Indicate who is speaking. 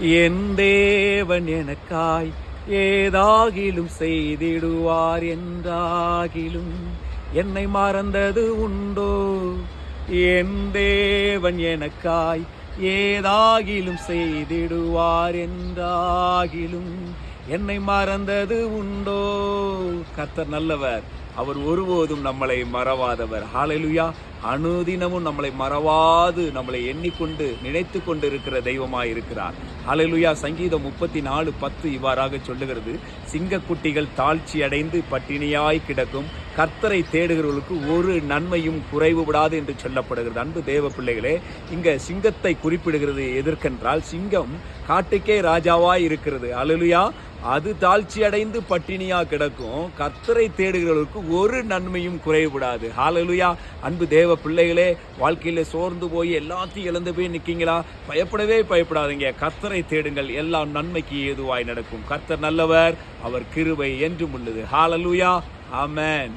Speaker 1: என் தேவன் எனக்காய் ஏதாகிலும் செய்திடுவார் என்றாகிலும் என்னை மறந்தது உண்டோ? என் தேவன் எனக்காய் ஏதாகிலும் செய்திடுவார் என்றாகிலும் என்னை மறந்தது உண்டோ? கத்தர் நல்லவர். அவர் ஒருபோதும் நம்மளை மறவாதவர். ஹாலலுயா அனுதினமும் நம்மளை மறவாது நம்மளை எண்ணிக்கொண்டு நினைத்து கொண்டு இருக்கிற தெய்வமாக இருக்கிறார். ஹalleluya சங்கீதம் முப்பத்தி நாலு பத்து இவ்வாறாக சொல்லுகிறது. சிங்கக்குட்டிகள் தாழ்ச்சி அடைந்து பட்டினியாய் கிடக்கும். கர்த்தரை தேடுகிறவர்களுக்கு ஒரு நன்மையும் குறைவு விடாது என்று சொல்லப்படுகிறது. அன்பு தேவ பிள்ளைகளே இங்க சிங்கத்தை குறிப்பிடுகிறது எதற்கென்றால் சிங்கம் காட்டுக்கே ராஜாவாய் இருக்கிறது. அலலுயா அது தாழ்ச்சி அடைந்து பட்டினியா கிடக்கும். கத்தரை தேடுகிறவர்களுக்கு ஒரு நன்மையும் குறைவுபடாது ஹாலலுயா அன்பு தேவ பிள்ளைகளே வாழ்க்கையில சோர்ந்து போய் எல்லாத்தையும் இழந்து போய் நிற்கீங்களா பயப்படவே பயப்படாதீங்க. கத்தரை தேடுங்கள். எல்லாம் நன்மைக்கு ஏதுவாய் நடக்கும். கர்த்தர் நல்லவர். அவர் கிருவை என்றும் உள்ளது. ஹாலலுயா ஆமேன்